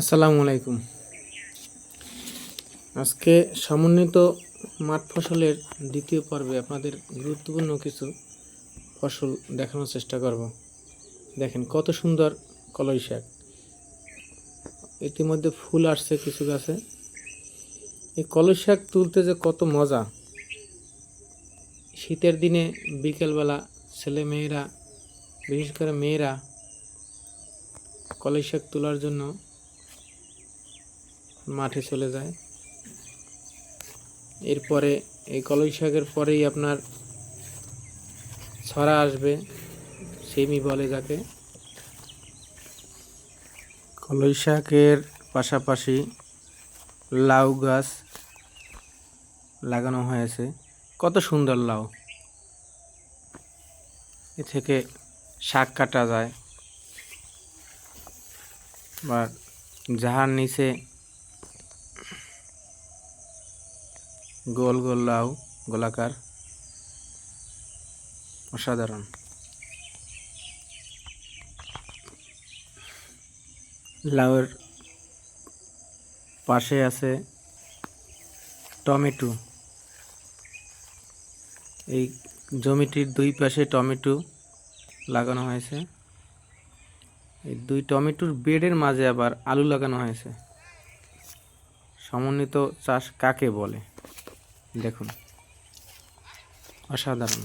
আসসালামু আলাইকুম। আজকে সমন্বিত মাঠ ফসলের দ্বিতীয় পর্বে আপনাদের গুরুত্বপূর্ণ কিছু ফসল দেখানোর চেষ্টা করব। দেখেন কত সুন্দর কলই শাক। ইতিমধ্যে ফুল আসছে, কিছু গাছে। এই কলই শাক তুলতে যে কত মজা। শীতের দিনে বিকেলবেলা ছেলে মেয়েরা বিশেষ করে মেয়েরা কলই শাক তোলার জন্য মাঠে চলে যায়। এরপরে এই কলই শাকের পরেই আপনার ছড়া আসবে, সেমি বলে যাকে। কলই শাকের পাশাপাশি লাউ গাছ লাগানো হয়েছে। কত সুন্দর লাউ। এ থেকে শাক কাটা যায়। বা যাহার নিচে গোল গোল লাউ, গোলাকার, অসাধারণ। লাউয়ের পাশে আছে টমেটো। এই জমিটির দুই পাশে টমেটো লাগানো হয়েছে। এই দুই টমেটোর বেডের মাঝে আবার আলু লাগানো হয়েছে। সমন্বিত চাষ কাকে বলে? দেখুন। অসাধারণ।